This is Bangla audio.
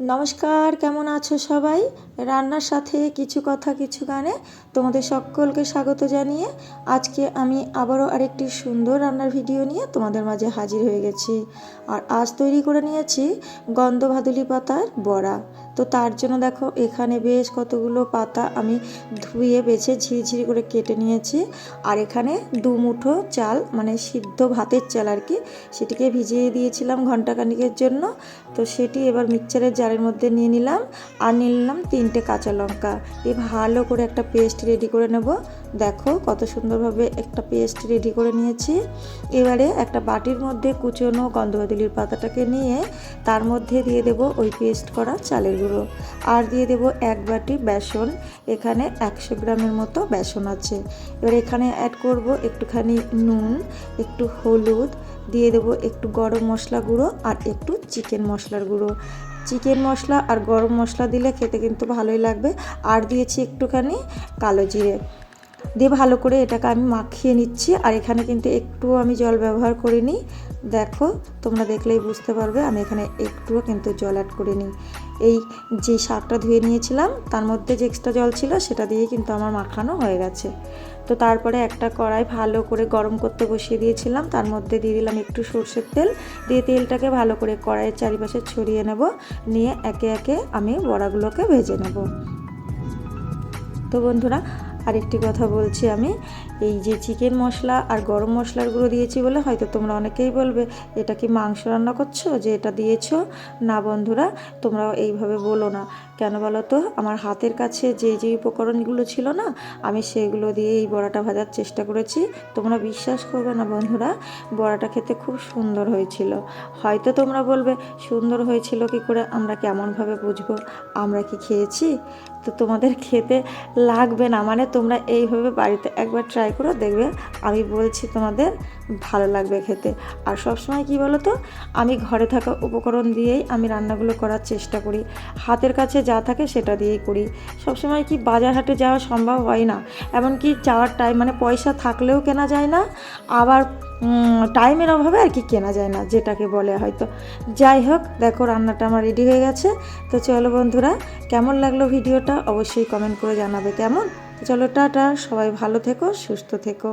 নমস্কার, কেমন আছো সবাই? রান্নার সাথে কিছু কথা, কিছু গানে তোমাদের সকলকে স্বাগত জানিয়ে আজকে আমি আবারও আরেকটি সুন্দর রান্নার ভিডিও নিয়ে তোমাদের মাঝে হাজির হয়ে গেছি। আর আজ তৈরি করে নিয়েছি গন্ধ ভাদুলি পাতার বড়া। তো তার জন্য দেখো, এখানে বেশ কতগুলো পাতা আমি ধুয়ে বেছে ঝিরিঝিরি করে কেটে নিয়েছি। আর এখানে দু মুঠো চাল মানে সিদ্ধ ভাতের চাল আর কি, সেটিকে ভিজিয়ে দিয়েছিলাম ঘন্টাখানিকের জন্য। তো সেটি এবার মিক্সচারের জারের মধ্যে নিয়ে নিলাম আর নিলাম তিনটে কাঁচা লঙ্কা। এই ভালো করে একটা পেস্ট রেডি করে নেব। দেখো কত সুন্দরভাবে একটা পেস্ট রেডি করে নিয়েছি। এবারে একটা বাটির মধ্যে কুচনো গন্ধবাদুলির পাতাটাকে নিয়ে তার মধ্যে দিয়ে দেব ওই পেস্ট করা চালের গুঁড়ো। আর দিয়ে দেব এক বাটি বেসন। এখানে একশো গ্রামের মতো বেসন আছে। এবার এখানে অ্যাড করব একটুখানি নুন, একটু হলুদ, দিয়ে দেবো একটু গরম মশলা গুঁড়ো আর একটু চিকেন মশলার গুঁড়ো। চিকেন মশলা আর গরম মশলা দিলে খেতে কিন্তু ভালোই লাগবে। আর দিয়েছি একটুখানি কালো জিরে। দিয়ে ভালো করে এটাকে আমি মাখিয়ে নিচ্ছি। আর এখানে কিন্তু একটু আমি জল ব্যবহার করিনি। দেখো, তোমরা দেখলেই বুঝতে পারবে, আমি এখানে একটুও কিন্তু জল অ্যাড করিনি। এই যে শাকটা ধুয়ে নিয়েছিলাম, তার মধ্যে যে এক্সট্রা জল ছিল, সেটা দিয়ে কিন্তু আমার মাখানো হয়ে গেছে। তো তারপরে একটা কড়াই ভালো করে গরম করতে বসিয়ে দিয়েছিলাম। তার মধ্যে দিয়ে দিলাম একটু সর্ষের তেল। দিয়ে তেলটাকে ভালো করে কড়াইয়ের চারিপাশে ছড়িয়ে নেব। নিয়ে একে একে আমি বড়াগুলোকে ভেজে নেব। তো বন্ধুরা আরেকটি কথা বলছি আমি, এই যে চিকেন মশলা আর গরম মশলার গুঁড়ো দিয়েছি বলে হয়তো তোমরা অনেকেই বলবে, এটা কি মাংস রান্না করছ যে এটা দিয়েছ? না বন্ধুরা তোমরা এইভাবে বলো না। কেন বলো তো, আমার হাতের কাছে যে যে উপকরণগুলো ছিল না, আমি সেগুলো দিয়ে এই বড়াটা ভাজার চেষ্টা করেছি। তোমরা বিশ্বাস করবে না বন্ধুরা, বড়াটা খেতে খুব সুন্দর হয়েছিল। হয়তো তোমরা বলবে, সুন্দর হয়েছিল কি করে, আমরা কেমনভাবে বুঝব? আমরা কি খেয়েছি? তো তোমাদের খেতে লাগবে না। মানে তোমরা এইভাবে বাড়িতে একবার ট্রাই করে, দেখবে আমি বলছি তোমাদের ভালো লাগবে খেতে। আর সবসময় কি বলো তো আমি ঘরে থাকা উপকরণ দিয়েই আমি রান্নাগুলো করার চেষ্টা করি। হাতের কাছে যা থাকে সেটা দিয়েই করি। সবসময় কি বাজার হাটে যাওয়া সম্ভব হয় না। এমনকি যাওয়ার টাইম মানে পয়সা থাকলেও কেনা যায় না। আবার টাইমের অভাবে আর কি কেনা যায় না, যেটাকে বলে হয়তো। যাই হোক, দেখো রান্নাটা আমার রেডি হয়ে গেছে। তো চলো বন্ধুরা, কেমন লাগল ভিডিওটা অবশ্যই কমেন্ট করে জানাবে কেমন? চলো, টাটা, সবাই ভালো থেকো, সুস্থ থেকো।